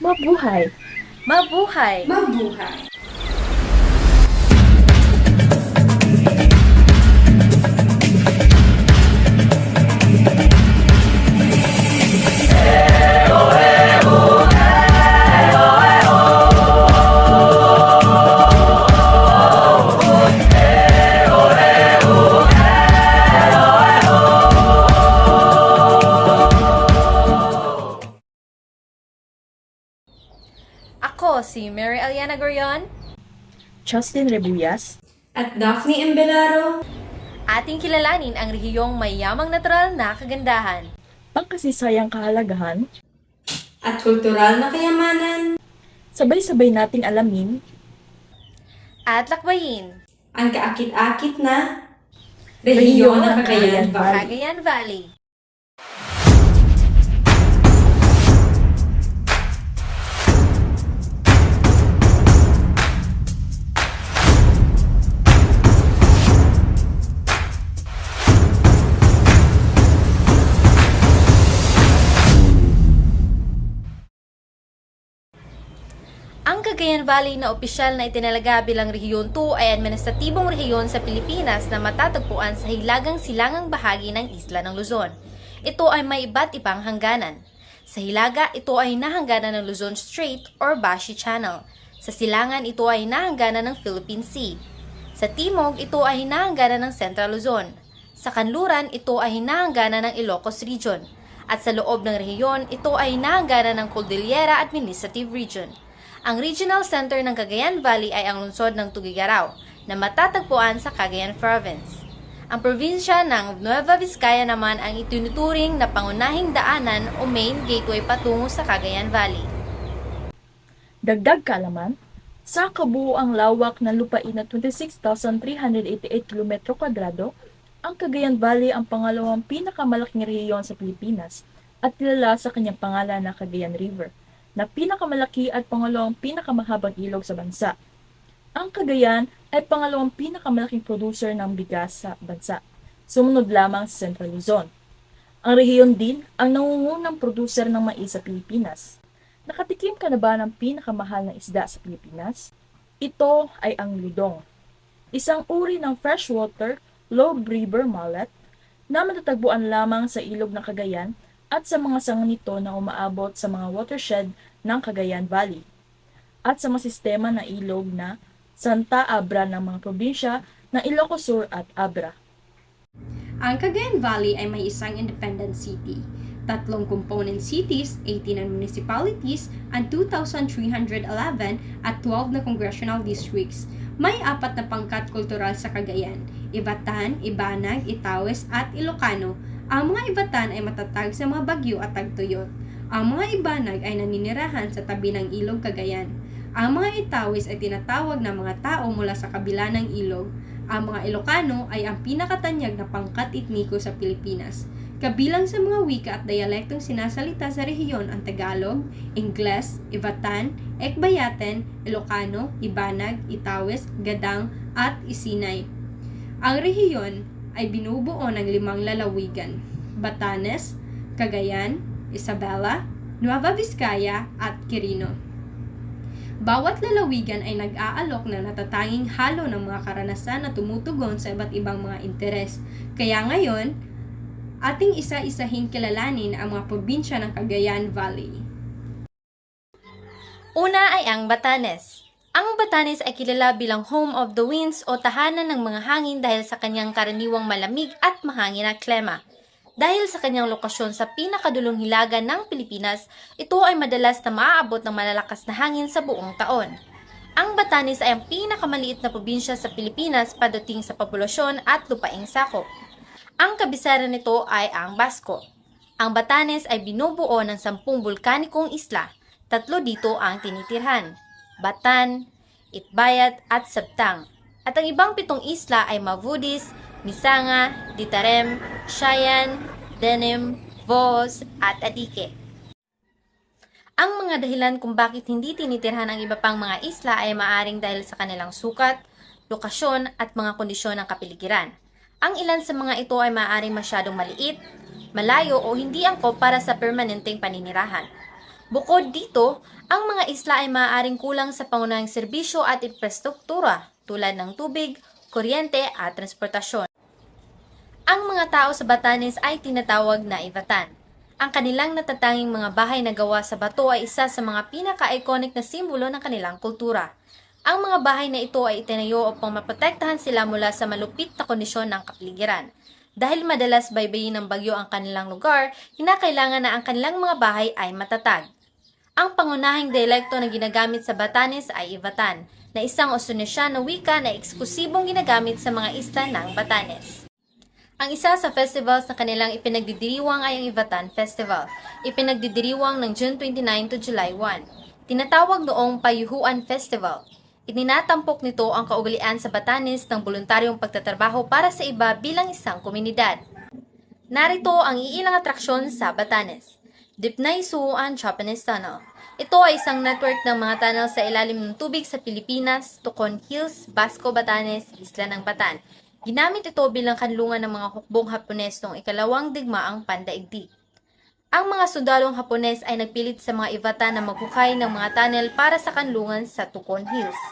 Mabuhay! Mabuhay! Mabuhay! Aliana Gorion. Justin Rebuyas, At Daphne Embelaro, Ating kilalanin ang rehiyong may yamang natural na kagandahan. pangkasisayang kahalagahan, at kultural na kayamanan, sabay-sabay nating alamin At lakbayin, ang kaakit-akit na rehiyon ng Cagayan Valley. Cagayan Valley. Cagayan Valley na opisyal na itinalaga bilang Rehiyon 2 ay administratibong rehiyon sa Pilipinas na matatagpuan sa hilagang silangang bahagi ng isla ng Luzon. Ito ay may iba't ibang hangganan. Sa hilaga, ito ay nahangganan ng Luzon Strait or Bashi Channel. Sa silangan, ito ay nahangganan ng Philippine Sea. Sa timog, ito ay hinahangganan ng Central Luzon. Sa kanluran, ito ay hinahangganan ng Ilocos Region. At sa loob ng rehiyon, ito ay hinahangganan ng Cordillera Administrative Region. Ang regional center ng Cagayan Valley ay ang lungsod ng Tugigaraw, na matatagpuan sa Cagayan Province. Ang probinsya ng Nueva Vizcaya naman ang itinuturing na pangunahing daanan o main gateway patungo sa Cagayan Valley. dagdag kaalaman sa kabuoang lawak ng lupain na 26,388 km kwadrado, ang Cagayan Valley ang pangalawang pinakamalaking rehiyon sa Pilipinas at kilala sa kanyang pangalan na Cagayan River, na pinakamalaki at pangalawang pinakamahabang ilog sa bansa. Ang Cagayan ay pangalawang pinakamalaking producer ng bigas sa bansa, sumunod lamang sa Central Luzon. Ang rehiyon din ang nangungunang producer ng mais sa Pilipinas. Nakatikim ka na ba ng pinakamahal na isda sa Pilipinas? Ito ay ang ludong. Isang uri ng freshwater, low river mullet na matatagpuan lamang sa ilog ng Cagayan at sa mga sanga nito na umaabot sa mga watershed ng Cagayan Valley at sa mga sistema ng ilog na Santa Abra ng mga probinsya ng Ilocos Sur at Abra. Ang Cagayan Valley ay may isang independent city, tatlong component cities, 18 na municipalities, and 2,311 at 12 na congressional districts. May apat na pangkat kultural sa Cagayan, Ibatan, Ibanag, Itawes at Ilocano. Ang mga Ibatan ay matatag sa mga bagyo at tagtuyot. Ang mga Ibanag ay naninirahan sa tabi ng ilog Cagayan. Ang mga Itawes ay tinatawag na mga tao mula sa kabila ng ilog. Ang mga Ilocano ay ang pinakatanyag na pangkat etniko sa Pilipinas. Kabilang sa mga wika at dialektong sinasalita sa rehiyon ang Tagalog, Ingles, Ivatan, Ekbayaten, Ilocano, Ibanag, Itawes, Gadang, at Isinay. Ang rehiyon ay binubuo ng limang lalawigan, Batanes, Cagayan, Isabela, Nueva Vizcaya, at Quirino. Bawat lalawigan ay nag-aalok ng natatanging halo ng mga karanasan na tumutugon sa iba't ibang mga interes. Kaya ngayon, ating isa-isahing kilalanin ang mga probinsya ng Cagayan Valley. Una ay ang Batanes. Ang Batanes ay kilala bilang home of the winds o tahanan ng mga hangin dahil sa kanyang karaniwang malamig at mahangin na klima. Dahil sa kanyang lokasyon sa pinakadulong hilaga ng Pilipinas, ito ay madalas na maaabot ng malalakas na hangin sa buong taon. Ang Batanes ay ang pinakamaliit na probinsya sa Pilipinas pagdating sa populasyon at lupaing sakop. Ang kabisaran nito ay ang Basco. Ang Batanes ay binubuo ng sampung bulkanikong isla. Tatlo dito ang tinitirhan. Batan, Itbayat at Sabtang. At ang ibang pitong isla ay Mavudis, Misanga, Ditarem, Shayan, Denim, Vos, at Adike. Ang mga dahilan kung bakit hindi tinitirhan ang iba pang mga isla ay maaring dahil sa kanilang sukat, lokasyon at mga kondisyon ng kapiligiran. Ang ilan sa mga ito ay maaaring masyadong maliit, malayo o hindi angkop para sa permanenteng paninirahan. Bukod dito, ang mga isla ay maaaring kulang sa pangunahing serbisyo at infrastruktura tulad ng tubig, kuryente at transportasyon. Ang mga tao sa Batanes ay tinatawag na Ivatan. Ang kanilang natatanging mga bahay na gawa sa bato ay isa sa mga pinaka-iconic na simbolo ng kanilang kultura. Ang mga bahay na ito ay itinayo upang maprotektahan sila mula sa malupit na kondisyon ng kapaligiran. Dahil madalas baybayin ng bagyo ang kanilang lugar, kinakailangan na ang kanilang mga bahay ay matatag. Ang pangunahing dialekto na ginagamit sa Batanes ay Ivatan, na isang Osunesyan na wika na eksklusibong ginagamit sa mga isla ng Batanes. Ang isa sa festivals na kanilang ipinagdidiriwang ay ang Ivatan Festival. Ipinagdidiriwang ng June 29 to July 1. Tinatawag noong Payuhuan Festival. Itinatampok nito ang kaugalian sa Batanes ng voluntaryong pagtatrabaho para sa iba bilang isang komunidad. Narito ang iilang atraksyon sa Batanes. Dipnay Suuan Japanese Tunnel. Ito ay isang network ng mga tunnel sa ilalim ng tubig sa Pilipinas, Tucon Hills, Basco, Batanes, Isla ng Batan. Ginamit ito bilang kanlungan ng mga hukbong Hapones noong ikalawang digmaang pandaigdig. Ang mga sundalong Hapones ay nagpilit sa mga Ivata na maghukay ng mga tunnel para sa kanlungan sa Tucon Hills.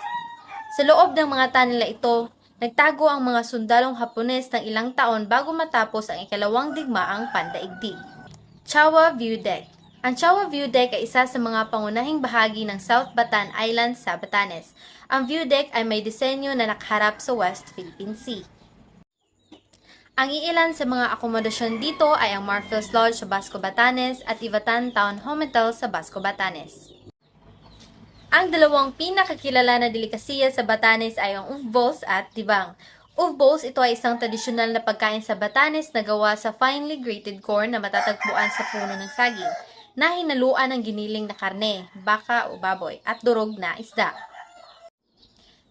Sa loob ng mga tunnel na ito, nagtago ang mga sundalong Hapones ng ilang taon bago matapos ang ikalawang digmaang pandaigdig. Chawa View Deck Ang Chawa View Deck ay isa sa mga pangunahing bahagi ng South Batan Island sa Batanes. Ang view deck ay may disenyo na nakaharap sa West Philippine Sea. Ang iilan sa mga akomodasyon dito ay ang Marfils Lodge sa Basco Batanes at Ivatan Town Home Hotel sa Basco Batanes. Ang dalawang pinakakilala na delikasiya sa Batanes ay ang uvbos at tibang. Uvbos, ito ay isang tradisyonal na pagkain sa Batanes na gawa sa finely grated corn na matatagpuan sa puno ng saging, na hinaluan ng giniling na karne, baka o baboy, at durog na isda.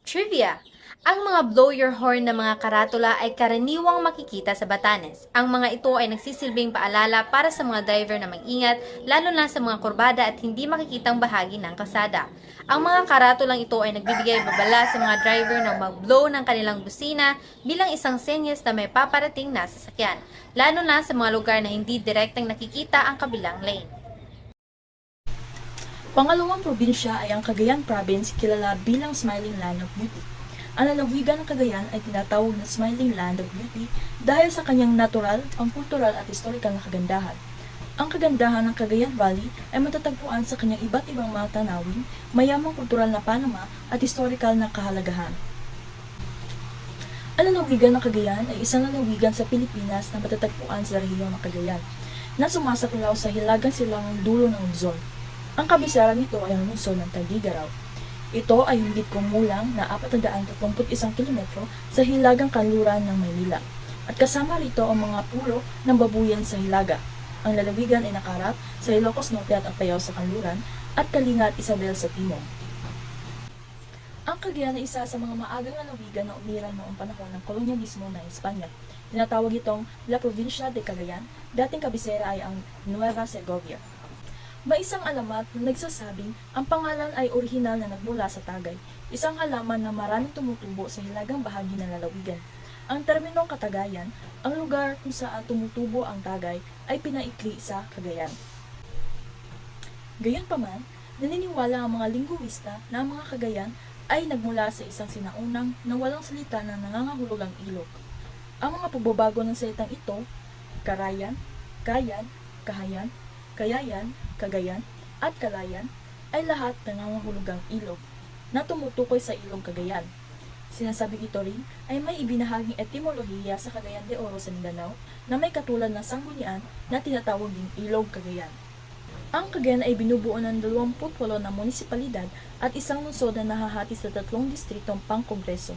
Trivia! Ang mga blow your horn na mga karatula ay karaniwang makikita sa Batanes. Ang mga ito ay nagsisilbing paalala para sa mga driver na mag-ingat, lalo na sa mga kurbada at hindi makikitang bahagi ng kasada. Ang mga karatulang ito ay nagbibigay babala sa mga driver na mag-blow ng kanilang busina bilang isang senyas na may paparating na sasakyan, lalo na sa mga lugar na hindi direktang nakikita ang kabilang lane. Pangalawang probinsya ay ang Cagayan Province, kilala bilang Smiling Land of Beauty. Ang lalawigan ng Cagayan ay tinatawag na Smiling Land of Beauty dahil sa kanyang natural, ang kultural at historical na kagandahan. Ang kagandahan ng Cagayan Valley ay matatagpuan sa kanyang iba't ibang mga tanawin, mayamang kultural na panama at historical na kahalagahan. Ang lalawigan ng Cagayan ay isang lalawigan sa Pilipinas na matatagpuan sa rehiyon ng Cagayan na sumasaklaw sa hilagang silangang dulo ng Luzon. Ang kabisera nito ay ang lungsod ng Tagigaraw. Ito ay hindi kumulang na 431 kilometro sa hilagang kanluran ng Maynila. At kasama rito ang mga pulo ng babuyan sa hilaga. Ang lalawigan ay nakarap sa Ilocos Norte at Apayao sa kanluran at Kalinga at Isabel sa timog. Ang Cagayan ay isa sa mga maagang lalawigan na umiral noong panahon ng kolonyalismo ng Espanya. Tinatawag itong La Provincia de Cagayan, dating kabisera ay ang Nueva Segovia. May isang alamat na nagsasabing ang pangalan ay orihinal na nagmula sa tagay, isang halaman na maraming tumutubo sa hilagang bahagi ng lalawigan. Ang terminong katagayan, ang lugar kung saan tumutubo ang tagay, ay pinaikli sa Cagayan. Gayunpaman, naniniwala ang mga lingguista na ang mga Cagayan ay nagmula sa isang sinaunang na walang salita na nangangahulog ang ilog. Ang mga pagbabago ng salitang ito, karayan, kayan, kahayan, kayayan, kagayan, at kalayan ay lahat nangangahulugang ilog na tumutukoy sa ilog Cagayan. Sinasabing ito rin ay may ibinahaging etimolohiya sa Cagayan de Oro sa Mindanao na may katulad ng sanggunian na tinatawag ding ilog Cagayan. Ang Cagayan ay binubuo ng 28 na munisipalidad at isang lungsod na nahahati sa tatlong distritong pangkongreso.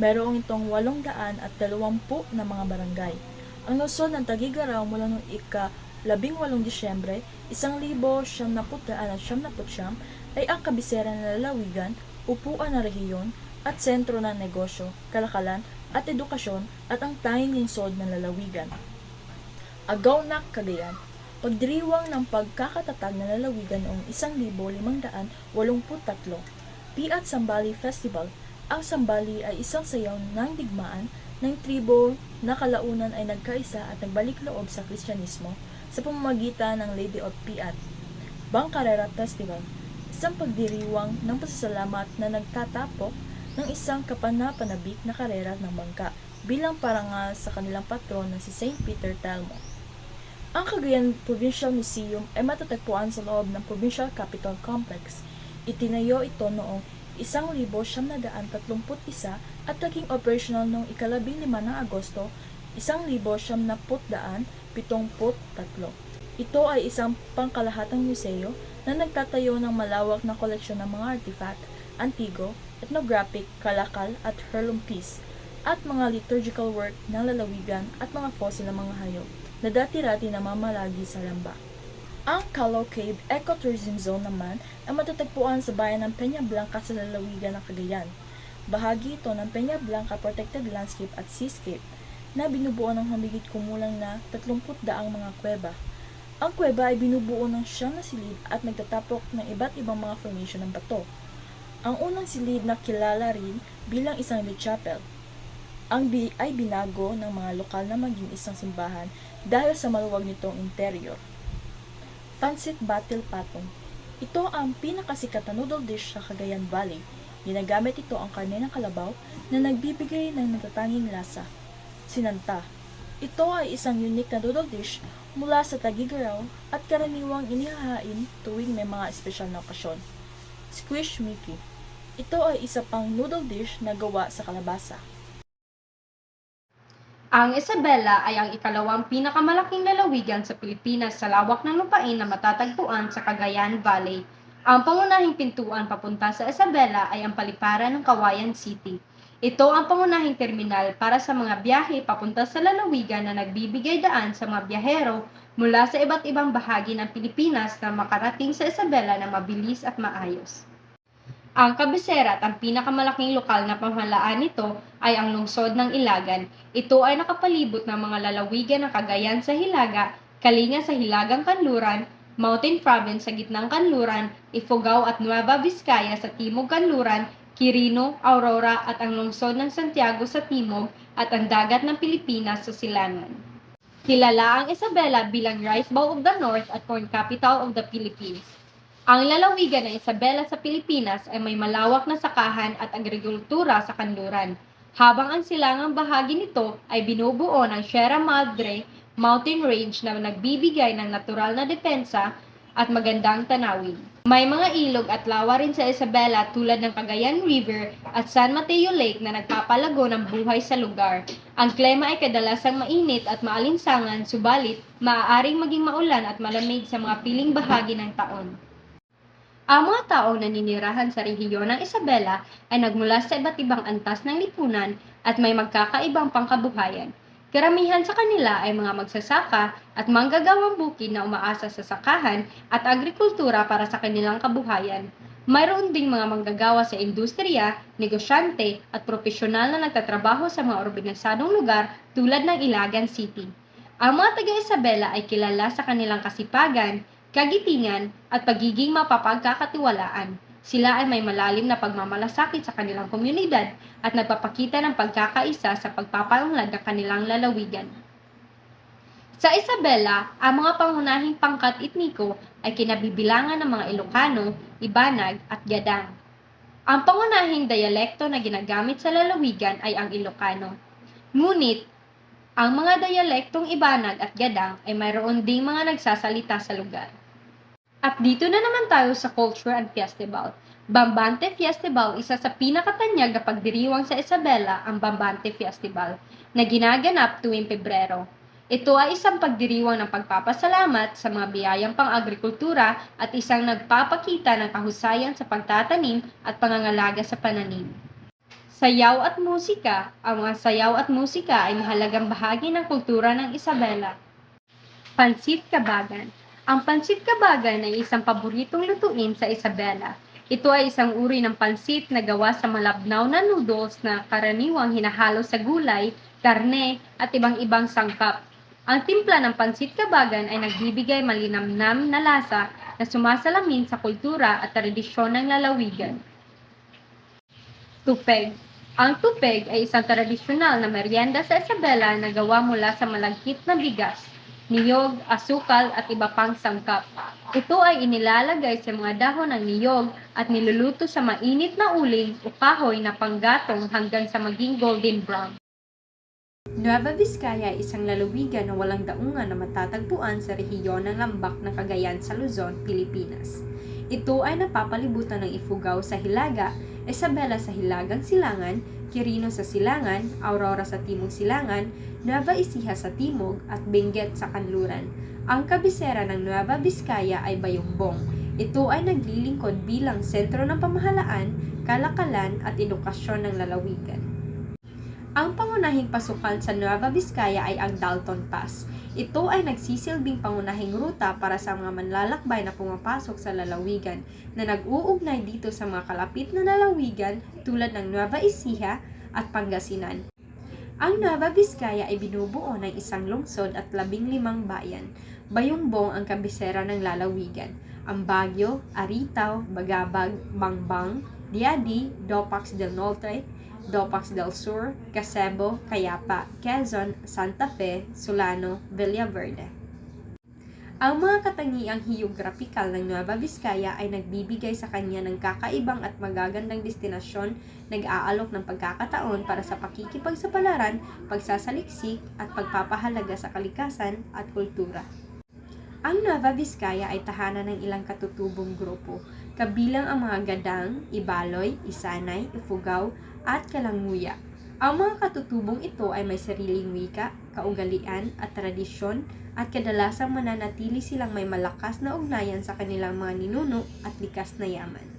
Merong itong 820 na mga barangay. Ang lungsod ng Tagigaraw mula noong ika 18 Disyembre, 1979 ay ang kabisera ng lalawigan, upuan ng rehiyon, at sentro ng negosyo, kalakalan, at edukasyon at ang tanging lungsod ng lalawigan. Agaw na Cagayan Pagdiriwang ng pagkakatatag ng lalawigan noong 1583, Piat Sambali Festival, ang Sambali ay isang sayaw ng digmaan ng tribo na kalaunan ay nagkaisa at nagbalik loob sa Kristyanismo sa pamamagitan ng Lady of Piat. Bangkarera Festival, isang pagdiriwang ng pasasalamat na nagtatapok ng isang kapanapanabik na karera ng bangka bilang parangal sa kanilang patron na si St. Peter Telmo. Ang Cagayan Provincial Museum ay matatagpuan sa loob ng Provincial Capitol Complex. Itinayo ito noong 1931 at naging operational noong ikalabing lima ng Agosto 1973. Ito ay isang pangkalahatang museo na nagtatayo ng malawak na koleksyon ng mga artifact, antigo, ethnographic, kalakal at heirloom piece, at mga liturgical work ng lalawigan at mga fossil ng mga hayop na dati-rati namamalagi sa lamba. Ang Calo Cave Ecotourism Zone naman ay matatagpuan sa bayan ng Peña Blanca sa lalawigan ng Cagayan. Bahagi ito ng Peña Blanca Protected Landscape at Seascape na binubuo ng humigit kumulang na 30 daang mga kuweba. Ang kuweba ay binubuo ng siyam na silid at nagtatapok ng iba't ibang mga formation ng bato. Ang unang silid na kilala rin bilang isang Le Chapel ang bi ay binago ng mga lokal na maging isang simbahan dahil sa maluwag nitong interior. Pansit Batil Patong Ito ang pinakasikat na noodle dish sa Cagayan Valley. Ginagamit ito ang karne ng kalabaw na nagbibigay ng natatanging lasa. Sinanta Ito ay isang unique na noodle dish mula sa Tagigaraw at karaniwang inihahain tuwing may mga espesyal na okasyon. Squish Mickey Ito ay isa pang noodle dish na gawa sa kalabasa. Ang Isabela ay ang ikalawang pinakamalaking lalawigan sa Pilipinas sa lawak ng lupain na matatagpuan sa Cagayan Valley. Ang pangunahing pintuan papunta sa Isabela ay ang paliparan ng Kawayan City. Ito ang pangunahing terminal para sa mga biyahe papunta sa lalawigan na nagbibigay daan sa mga biyahero mula sa iba't ibang bahagi ng Pilipinas na makarating sa Isabela na mabilis at maayos. Ang kabisera at ang pinakamalaking lokal na pamahalaan nito ay ang lungsod ng Ilagan. Ito ay nakapalibot ng mga lalawigan ng Cagayan sa Hilaga, Kalinga sa Hilagang Kanluran, Mountain Province sa gitnang Kanluran, Ifugao at Nueva Vizcaya sa timog Kanluran, Quirino, Aurora at ang lungsod ng Santiago sa timog at ang dagat ng Pilipinas sa silangan. Kilala ang Isabela bilang Rice Bowl of the North at Corn Capital of the Philippines. Ang lalawigan ng Isabela sa Pilipinas ay may malawak na sakahan at agrikultura sa kanluran, habang ang silangang bahagi nito ay binubuo ng Sierra Madre Mountain Range na nagbibigay ng natural na depensa at magandang tanawin. May mga ilog at lawa rin sa Isabela tulad ng Cagayan River at San Mateo Lake na nagpapalago ng buhay sa lugar. Ang klima ay kadalasang mainit at maalinsangan, subalit maaaring maging maulan at malamig sa mga piling bahagi ng taon. Ang mga taong naninirahan sa rehiyon ng Isabela ay nagmula sa iba't ibang antas ng lipunan at may magkakaibang pangkabuhayan. Karamihan sa kanila ay mga magsasaka at manggagawang bukid na umaasa sa sakahan at agrikultura para sa kanilang kabuhayan. Mayroon ding mga manggagawa sa industriya, negosyante at profesional na nagtatrabaho sa mga organisadong lugar tulad ng Ilagan City. Ang mga taga-Isabela ay kilala sa kanilang kasipagan, kagitingan at pagiging mapapagkakatiwalaan. Sila ay may malalim na pagmamalasakit sa kanilang komunidad at nagpapakita ng pagkakaisa sa pagpapaunlad ng kanilang lalawigan. Sa Isabela, ang mga pangunahing pangkat etniko ay kinabibilangan ng mga Ilocano, Ibanag at Gadang. Ang pangunahing dialekto na ginagamit sa lalawigan ay ang Ilocano. Ngunit, ang mga dialektong Ibanag at Gadang ay mayroon ding mga nagsasalita sa lugar. At dito na naman tayo sa Culture and Festival. Bambante Festival, isa sa pinakatanyag na pagdiriwang sa Isabela ang Bambante Festival na ginaganap tuwing Pebrero. Ito ay isang pagdiriwang ng pagpapasalamat sa mga biyayang pang-agrikultura at isang nagpapakita ng kahusayan sa pagtatanim at pangangalaga sa pananim. Sayaw at musika. Ang mga sayaw at musika ay mahalagang bahagi ng kultura ng Isabela. Pansit Kabagan. Ang pansit kabagan ay isang paboritong lutuin sa Isabela. Ito ay isang uri ng pansit na gawa sa malabnaw na noodles na karaniwang hinahalo sa gulay, karne, at ibang-ibang sangkap. Ang timpla ng pansit kabagan ay nagbibigay malinamnam na lasa na sumasalamin sa kultura at tradisyon ng lalawigan. Tupeg Ang tupeg ay isang tradisyonal na merienda sa Isabela na gawa mula sa malagkit na bigas. Niyog, asukal at iba pang sangkap. Ito ay inilalagay sa mga dahon ng niyog at niluluto sa mainit na uling o kahoy na panggatong hanggang sa maging golden brown. Nueva Vizcaya ay isang lalawigan na walang daungan na matatagpuan sa rehiyon ng Lambak ng Cagayan sa Luzon, Pilipinas. Ito ay napapalibutan ng Ifugao sa Hilaga, Isabela sa Hilagang Silangan, Quirino sa Silangan, Aurora sa Timog Silangan, Nueva Ecija sa Timog at Benguet sa Kanluran. Ang kabisera ng Nueva Vizcaya ay Bayumbong. Ito ay naglilingkod bilang sentro ng pamahalaan, kalakalan at edukasyon ng lalawigan. Ang pangunahing pasukan sa Nueva Vizcaya ay ang Dalton Pass. Ito ay nagsisilbing pangunahing ruta para sa mga manlalakbay na pumapasok sa lalawigan na nag-uugnay dito sa mga kalapit na lalawigan tulad ng Nueva Ecija at Pangasinan. Ang Nueva Vizcaya ay binubuo ng isang lungsod at labing limang bayan. Bayumbong ang kabisera ng lalawigan. Ang Baguio, Aritaw, Bagabag, Bangbang, Diadi, Dopax del Norte, Dopax del Sur, Casebo, Cayapa, Quezon, Santa Fe, Solano, Villaverde. Ang mga katangiang hiyograpikal ng Nueva Vizcaya ay nagbibigay sa kanya ng kakaibang at magagandang destinasyon, nag-aalok ng pagkakataon para sa pakikipagsapalaran, pagsasaliksik at pagpapahalaga sa kalikasan at kultura. Ang Nueva Vizcaya ay tahanan ng ilang katutubong grupo, kabilang ang mga Gadang, Ibaloy, Isanay, Ifugao, at Kalanguya. Ang mga katutubong ito ay may sariling wika, kaugalian at tradisyon at kadalasang mananatili silang may malakas na ugnayan sa kanilang mga ninuno at likas na yaman.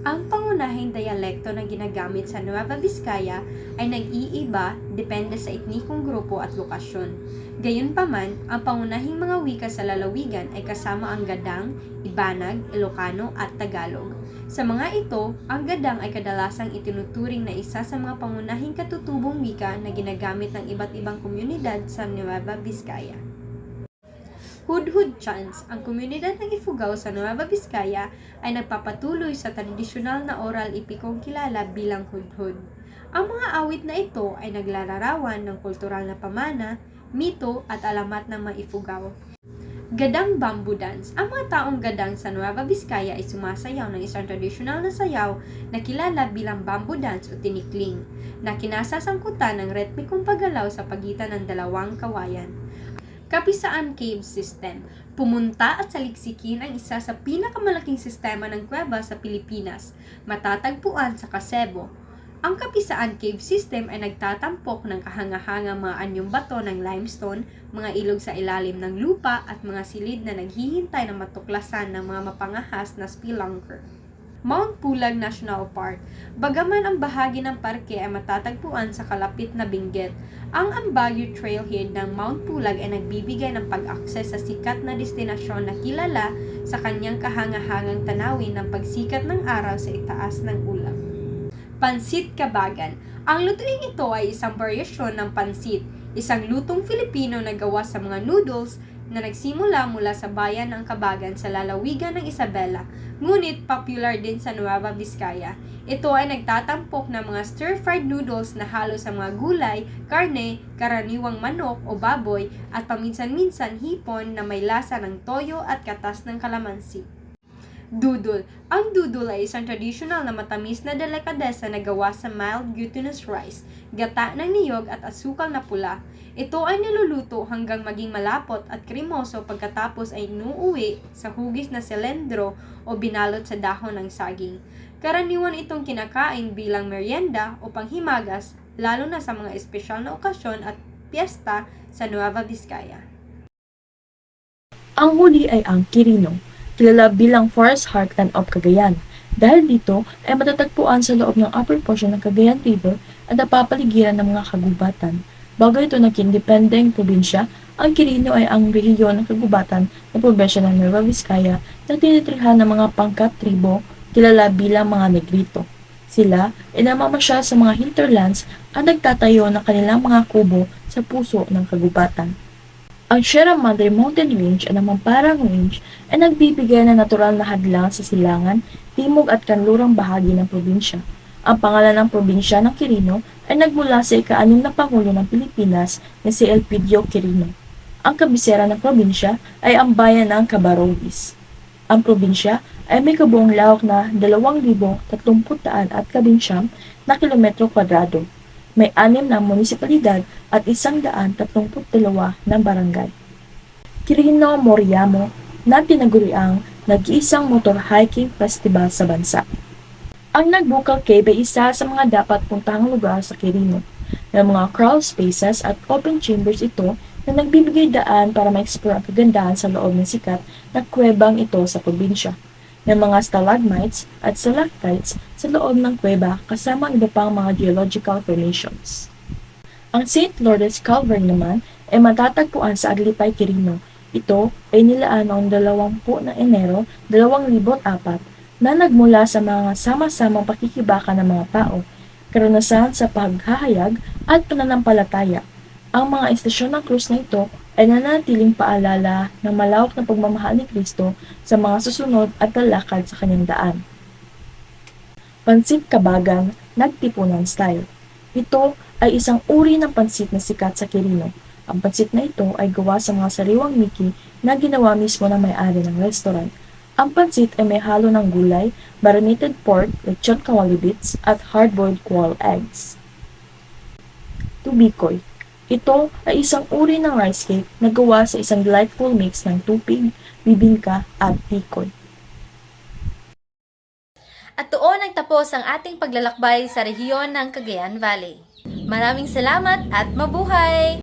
Ang pangunahing dialekto na ginagamit sa Nueva Vizcaya ay nag-iiba depende sa etnikong grupo at lokasyon. Gayunpaman, ang pangunahing mga wika sa lalawigan ay kasama ang Gadang, Ibanag, Ilocano at Tagalog. Sa mga ito, ang Gadang ay kadalasang itinuturing na isa sa mga pangunahing katutubong wika na ginagamit ng iba't ibang komunidad sa Nueva Vizcaya. Hudhud Chants, ang komunidad ng Ifugao sa Nueva Vizcaya ay nagpapatuloy sa tradisyonal na oral ipikong kilala bilang hudhud. Ang mga awit na ito ay naglalarawan ng kultural na pamana, mito at alamat ng mga Ifugao. Gadang Bamboo Dance. Ang mga taong gadang sa Nueva Vizcaya ay sumasayaw ng isang tradisyonal na sayaw na kilala bilang bamboo dance o tinikling, na kinasasangkutan ng retmikong paggalaw sa pagitan ng dalawang kawayan. Kapisaan Cave System. Pumunta at saliksikin ang isa sa pinakamalaking sistema ng kuweba sa Pilipinas, matatagpuan sa Casebo. Ang Kapisaan Cave System ay nagtatampok ng kahangahangang mga anyong bato ng limestone, mga ilog sa ilalim ng lupa at mga silid na naghihintay na matuklasan ng mga mapangahas na spelunker. Mount Pulag National Park. Bagaman ang bahagi ng parke ay matatagpuan sa kalapit na Benguet, ang Ambayo Trailhead ng Mount Pulag ay nagbibigay ng pag-akses sa sikat na destinasyon na kilala sa kanyang kahangahangang tanawin ng pagsikat ng araw sa itaas ng ulap. Pansit Kabagan. Ang lutuing ito ay isang variasyon ng pansit, isang lutong Filipino na gawa sa mga noodles na nagsimula mula sa bayan ng Kabagan sa lalawigan ng Isabela, ngunit popular din sa Nueva Vizcaya. Ito ay nagtatampok ng mga stir-fried noodles na halo sa mga gulay, karne, karaniwang manok o baboy at paminsan-minsan hipon na may lasa ng toyo at katas ng kalamansi. Dudol. Ang dudol ay isang traditional na matamis na delikadesa na gawa sa mild glutinous rice, gata ng niyog at asukal na pula. Ito ay niluluto hanggang maging malapot at kremoso pagkatapos ay inuuwi sa hugis na selendro o binalot sa dahon ng saging. Karaniwan itong kinakain bilang merienda o panghimagas, lalo na sa mga espesyal na okasyon at piyesta sa Nueva Vizcaya. Ang huli ay ang Quirino, kilala bilang Forest Heartland of Cagayan. Dahil dito ay matatagpuan sa loob ng upper portion ng Cagayan River at napapaligiran ng mga kagubatan. Bago ito naging independeng probinsya, ang Quirino ay ang rehiyon ng kagubatan ng probinsya ng Nueva Vizcaya na tinitirhan ng mga pangkat tribo kilala bilang mga Negrito. Sila ay namamasyal sa mga hinterlands at nagtatayo ng kanilang mga kubo sa puso ng kagubatan. Ang Sierra Madre Mountain Range at ang Mamparang Range ay nagbibigay ng natural na hadlang sa silangan, timog at kanlurang bahagi ng probinsya. Ang pangalan ng probinsya ng Quirino ay nagmula sa ika-anim na Pangulo ng Pilipinas na si Elpidio Quirino. Ang kabisera ng probinsya ay ang bayan ng Cabarroguis. Ang probinsya ay may kabuong lawak na 2,030 at kabinsyam na kilometro kwadrado. May anim na munisipalidad at 132 ng barangay. Quirino Moriamo na tinaguriang nag-iisang motor hiking festival sa bansa. Ang Nagbukal Cave ay isa sa mga dapat puntahang lugar sa Quirino. May mga crawl spaces at open chambers ito na nagbibigay daan para ma-explore ang kagandahan sa loob ng sikat na kuwebang ito sa probinsya. May mga stalagmites at stalactites sa loob ng kuweba kasama ang iba pang mga geological formations. Ang St. Lourdes Calvary naman ay matatagpuan sa Aglipay, Quirino. Ito ay nilaan noong 20 na Enero 2004 na nagmula sa mga sama-samang pakikibaka ng mga tao, karanasan sa paghahayag at pananampalataya. Ang mga estasyon ng krus na ito ay nanatiling paalala ng malawak na pagmamahal ni Kristo sa mga susunod at lalakad sa kanyang daan. Pansit Kabagang Nagtipunan Style Ito ay isang uri ng pansit na sikat sa Quirino. Ang pansit na ito ay gawa sa mga sariwang miki na ginawa mismo ng may-ari ng restaurant. Ang pansit ay may halo ng gulay, marinated pork, lechon kawali bits, at hard-boiled quail eggs. Tubikoy Ito ay isang uri ng rice cake na gawa sa isang delightful mix ng tupig, bibingka, at tikoy. At doon nagtapos ang ating paglalakbay sa rehiyon ng Cagayan Valley. Maraming salamat at mabuhay!